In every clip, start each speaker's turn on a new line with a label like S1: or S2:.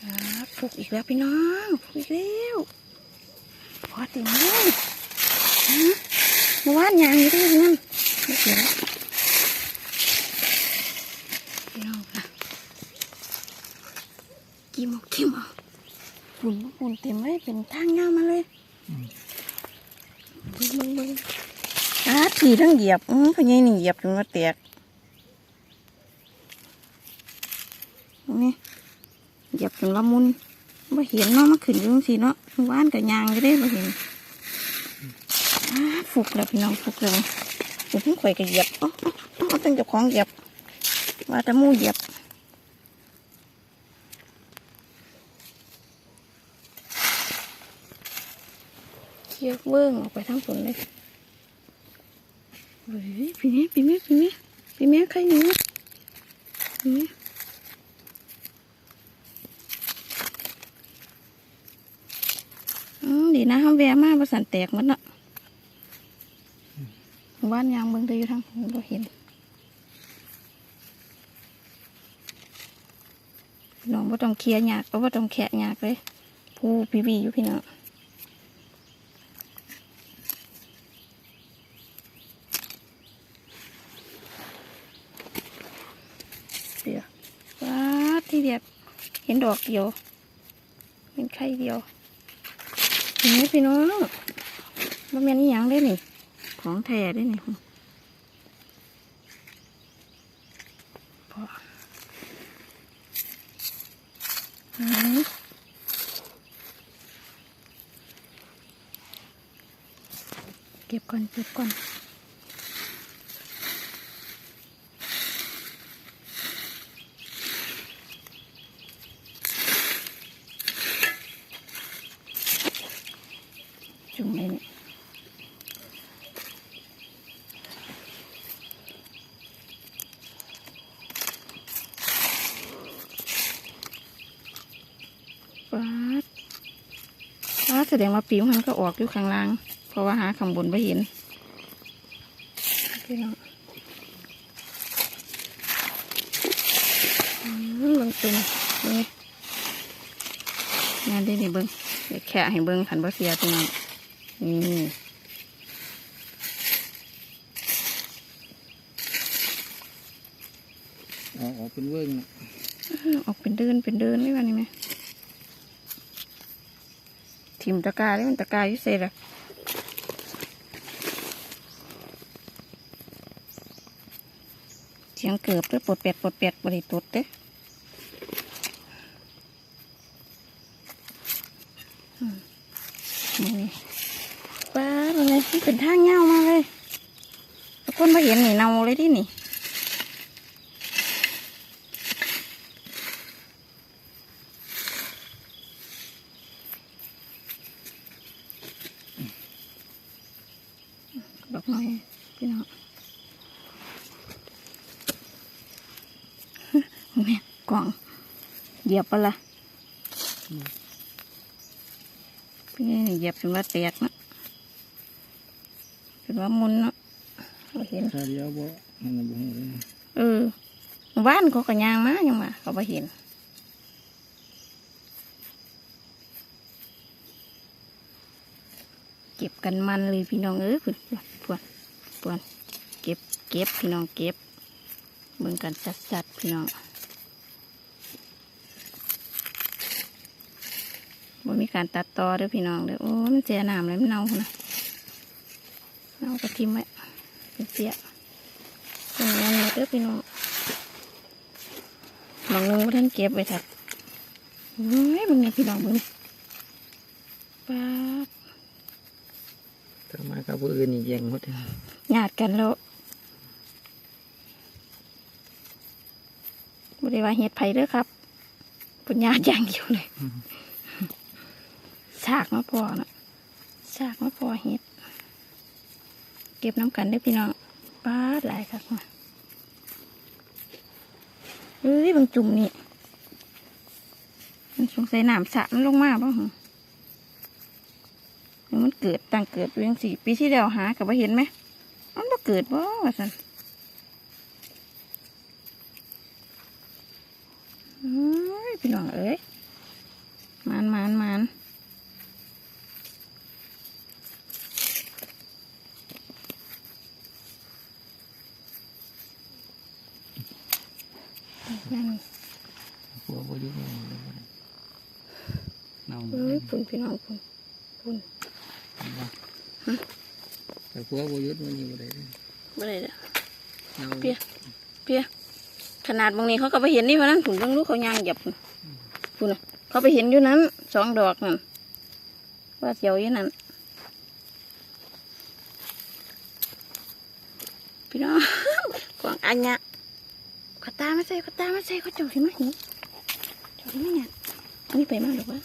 S1: ครับปลูกอีกแล้วพี่น้องปลูกอีกแล้วพอเต็มเลยฮะเมื่อวานยางอยู่ด้วยนั่นไม่เสียแล้วพี่น้องค่ะกิมเอากิมเอาฝุ่นฝุ่นเต็มเลยเป็นทางยาวมาเลยบึ้งบึ้งบึ้งอ่าถีทั้งเหยียบอือพะยัยนี่เหยียบจนว่าแตกนี่ เหยียบจนละมุนมาเห็นเนาะมาขึ้นอยู่สิเนาะเมื่านกับยางก็ได้มาเห็นฟุกแล้วพี่น้องฟุกแล้วเดี๋ยวเพิ่งข่อยกับเหยียบอ๋ออ๋ออ๋อตั้งจ้าของเหยียบ ว่าแต่มูเหยียบเคี้ยวเบิ้งออกไปทั้งฝนเลยเฮ้ยพี่เนี้ยพี่เนี้ยพี่เนี้ยพี่เนี้ยใครหนูพี่เนี้ย อืม ดีนะห้ามแวะมาประสันแตกหมันเนาะบ้านยางเบิ่งเดอยู่ทางผมเราเห็นน้องว่าต้องเคลียร์ยากเพราะว่าต้องแคะยากเลยผู้พี่บีอยู่พี่น้องเดี๋ยวว้าดที่เดียบเห็นดอกเดียวเห็นไข่เดียว เห็นไหมพี่น้องว่าแม่นอี่ยังได้นี่ ของแท้ได้นี่พอเก็บก่อนเก็บก่อน ป๊าดป๊าดแสดงว่าปิวมันก็ออกอยู่ข้างล่าง เพราะว่าหาข้างบนไม่เห็นพี่น้องอืมเบิ่งตุ่มนี่งานได้นี่เบิ้งเดี๋ยวแค่ให้เบิ้งขันบ่เสียพี่น้องนี่
S2: ออกออกเป็นเวิ้งนะ
S1: ออกเป็นเดินเป็นเดินไม่ว่านี่ไหม ทิมตะกร้าได้มันตะกาอยู่เสร็จอะเสียงเกือบด้วยปวดเป็ดปวดเป็ดบริตุดเด้นี่ป้าเป็นไงเป็นทางเงามาเลยทุกคนมาเห็นหนี่เนาเลยที่นี่ ดอกไม้พี่น้อง แม่ กล่อง เหยียบปะละพี่นี่เหยียบจนว่าแตกนะจนว่ามุนเนาะเราเห็น
S2: ถ้าเดียวบ่มันบ่ฮู้เลย
S1: เออหมู่บ้านเขาก็ยางมายังมาเขาไปเห็นเก็บกันมันเลยพี่น้องเอ้ยพุ่นพวนพวนเก็บเก็บพี่น้องเก็บเบิ่งกันสัดๆพี่น้องบ่มี การตัดต่อเด้อพี่น้องเด้อโอ้ยมันเสียน้ำเลยมันเน่านะเน่ากระทิมไว้เป็นเสียเป็นอยังไงเด้อพี่น้องลองนึงว่าท่านเก็บไว้ถัดเฮ้ยมึงเนี่ยพี่น้องมึงป้าบ
S2: ถ้ามากับผู้อื่นนี่แย่งหมดเลย
S1: ญาติกันแล้วบริวาเฮ็ดไผ่เด้อครับเป็นญาติอย่างเดียวเลยซากมาพอนะซากมาพอเฮ็ด เก็บน้ำกันเด้พี่น้องป้าหลายครับมาเอ้ยบางจุ่มนี่มันสงสัยน้ำสะมันลงมาบ้างมันเกิดตั้งเกิดอยู่ยังสี่ปีที่แล้วหากับว่าเห็นไหมมันบ่เกิดบ่สันเอ้ยพี่น้องเอ้ย
S2: ผัวบ่อยู่นี่เลยบ่ได้เน่าหมด
S1: เอ้
S2: เลย ย
S1: พุ่นพี่น้องพุ่นพุ่น
S2: เห็นบ่แต่ ผัวบ่หยุดมันอยู่บได้เลย
S1: บ่ได้เด้อ
S2: เน่า
S1: เปียเปียขนาดบางนี้เขาก็ไปเห็นนี่เพราะนั้นผมต้องรู้เขายางหยับพุ่นะเขาไปเห็นอยู่นั้นสองดอกนั่นว่าเสียวอยู่นั่นพี่น้องกวางอันเนี้ยขอตามาใส่ขอตามาใส่เขาจงสิมาหิจงสิมาเนี่ยนนี้ไปมากหรือวะ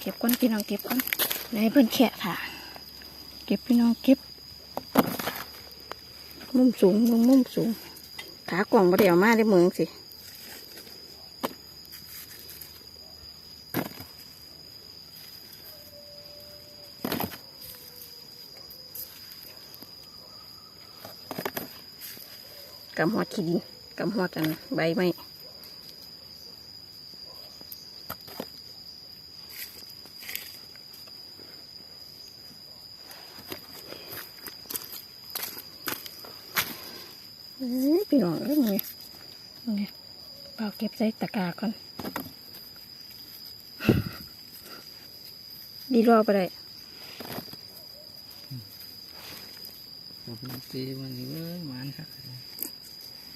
S1: เก็บก้อนพี่น้องเก็บก้อนให้เพิ่นแขะค่ะ เก็บพี่น้องเก็บ มุมสูงมุมมุมสูง ขากล่องมาเดี๋ยวมาได้เมืองสิกำหัวขี้ดินกำหัวกันใบไม้ พี่น้องเอ้ยมึงเนี่ยมึงเนี่ยเปล่าเก็บใส่ตะกร้าก่อนดีรอไปได้
S2: ขอบคุณเต้มันนี่เว้ยหวานครับ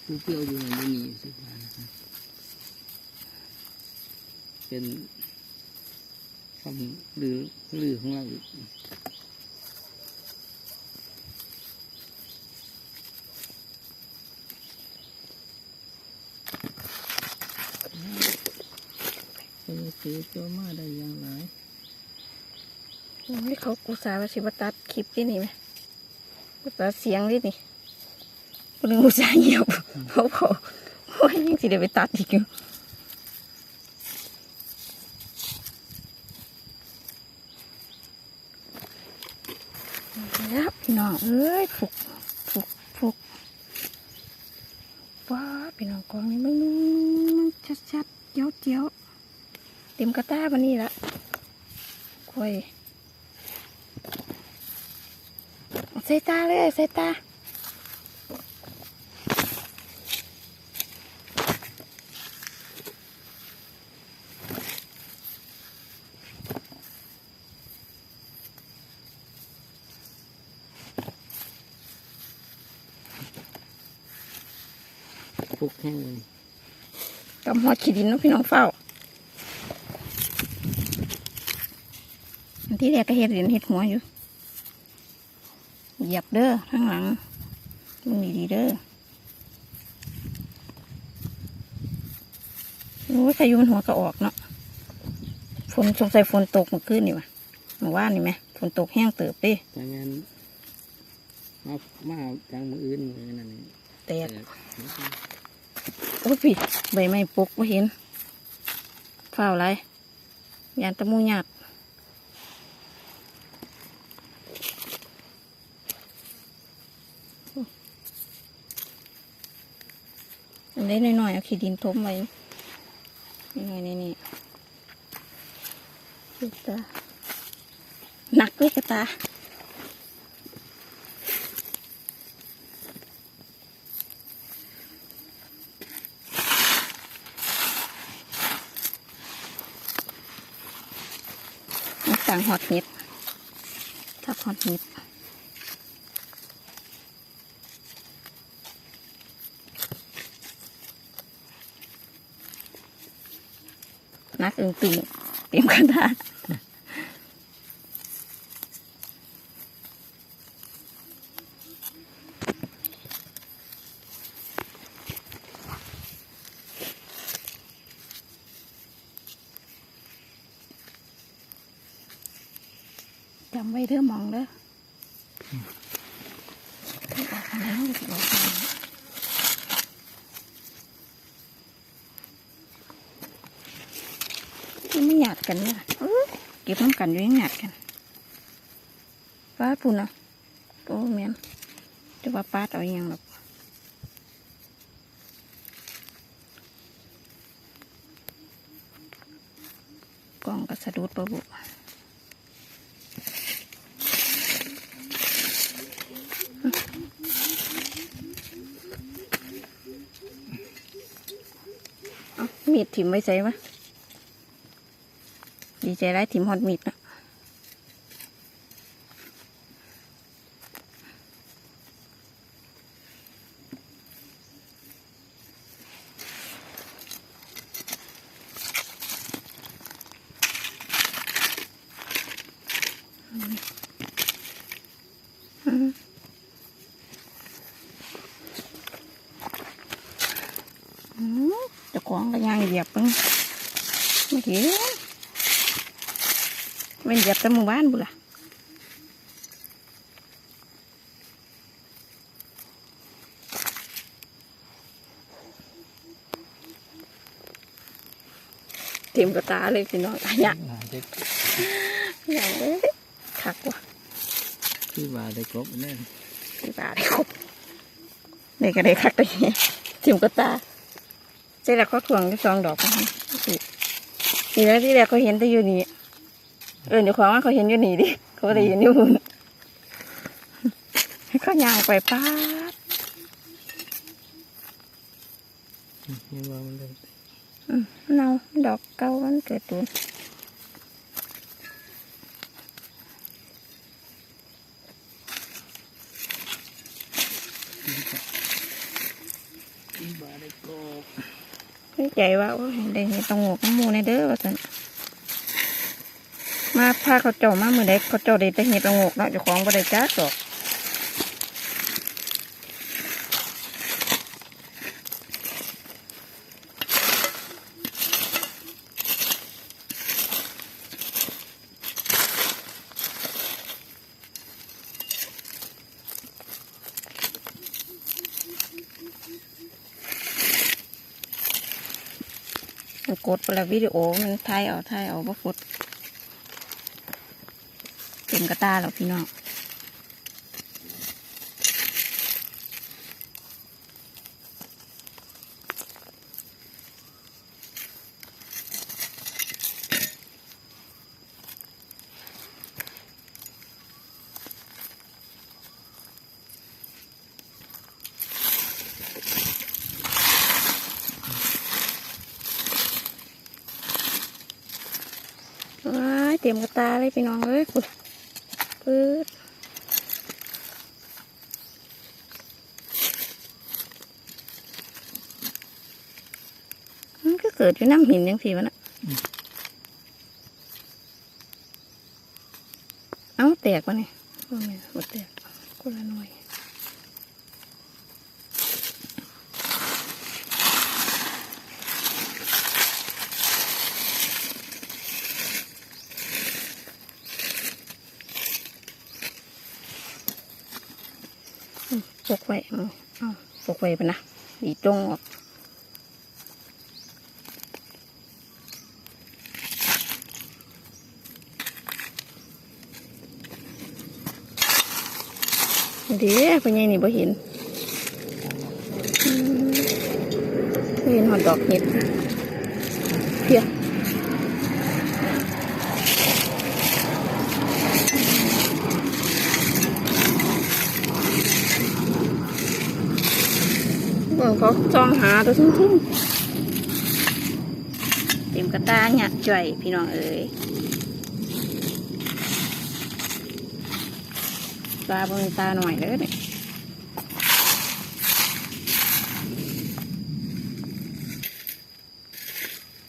S2: ผู้เปรี้ยวอยู่ในบ่มีสิหวานนะครับเป็นคำลือลือของเราอีก เออซื้อตัวมาได้อยังไร
S1: โอ้เขากูสาห์ว่าสิบตัดคลิปที่นี่ไหมกูตัดเสียงที่นี่กูนึกกูสาห์เงียบเขาเขาโอ้ยยังสิเดี๋ยวไปตัดอีกอยู่แล้วพี่น้องเอ้ยฟุกฟุกฟุกว้าพี่น้องกองนี้มึงชัดชัดๆเจียวเจียวๆ ต็มกระต้าวันนี้ละคุยใส่ตาเลยใส่ตา
S2: พวกแห้งเลย
S1: กำหัวขีดินเนาะพี่น้องเฝ้าอัน ที่แรกก็เห็ดเหรียญเห็ดหัวอยู่เหยียบเด้อข้างหลังมันดีๆเด้อโอ้ยพายุมันหัวก็ออกเนาะฝนสงสัยฝนตกเมื่อคืนนี่วะเมื่อวานนี่ไหมฝนตกแห้งเติบเดิ
S2: แต่งานมามาจางมืออื่นมือนั่นนี่
S1: แต
S2: แต่
S1: กโอ้ยพี่ใบไม้ปกไม่เห็นฝ้าวไรยานตะมูหยาด อันนี้หน่อยๆเอาขี้ดินทมไว้นี่ไงนี่นี่ลูกตาหนักเลยกระตานี่สั่งฮอตเน็ตทับฮอตเน็ต นักอึงปิงเตรียมกระดาษจำไว้เด้อหมองเด้อออกมาแล้วสิออกมามันไม่หยาด กันเนี่ยอื้อเก็บน้ำกันอยู่ยังหยาดกันป้าปุ่นอะโอ้เมียนจะว่าป้าเอาอหยังหรอกกล่องก็สะดุดปะบุมีดถิ่มไว้ใส่ไหม ดีใจได้ถิ่มฮอดมีดนะอืมเจะของก็ย่างเหยียบมึงไม่เห็น เป็นเหยียบแต่หมู่บ้านบุล่ะเต็มกระตาเลยพี่น้องอะอยาก
S2: หาเด็ก
S1: อยากเลยคักว่ะ
S2: ที่ว่าได้กบแน่น
S1: พี่ปลาได้ครบได้ก็ได้คักได้ไงเต็มกระตาเสร็จแล้วเขาถ่วงที่สองดอกนะคะทีแรกที่แรกเขาเห็นแต่อยู่นี่ เออเดี๋ยวของว่าเขาเห็นอยู่นี่ดิเขาไม่ได้เห็นอยู่บุญให้เขาย่างไปป้าด
S2: นี่ว่ามันเลย
S1: อืมเนาดอกเก้ามันเกิดตูน
S2: ที่ว่าได้กบ
S1: ไม่ใจว่าโอ้ยได้เห็นตรงหกน้ำหมูในเด้อว่าสัน มาพาเขาเจ้ามามือเด็กเขาเจ้าได้แต่เห็ดละงกเนาะเจ้าของบ่ได้จ้าดอกกดไปแล้ววิดีโอมันถ่ายเอาถ่ายเอาบ่กด เต็มกระตาแล้วพี่น้องเต็มกระตาเลยพี่น้องเอ้ย ปุ๊ดปื๊ดมันก็เกิดอยู่น้ำหินยังสิวะน่ะเอ้าแตกวะเนี่ยโอ้ยหมดแตกคนละหน่วย ปกไว้เอาเอปกไว้ปะนะดีตรงออกเดี๋ยวเป็นไงนี่บ่เห็นเห็นหอดดอกเห็ดเพีย เบิ่งเขาจ้องหาตัวทุ่งๆเต็มกระตาหยักจ่อยพี่น้องเอ๋ยปลาบนตาหน่อยเลยเนี่ย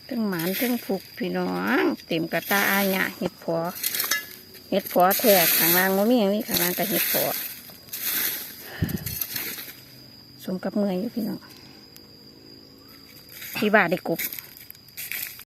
S1: ตึงหมานตึงผูกพี่น้องเต็มกระตาอาหยะเห็ดพอเห็ดพอแทกข้างล่างมันมีอย่างนี้ข้างล่างก็เห็ดพอ ส มกับเมื่อยอยู่พี่น้องพี่บาได้กบ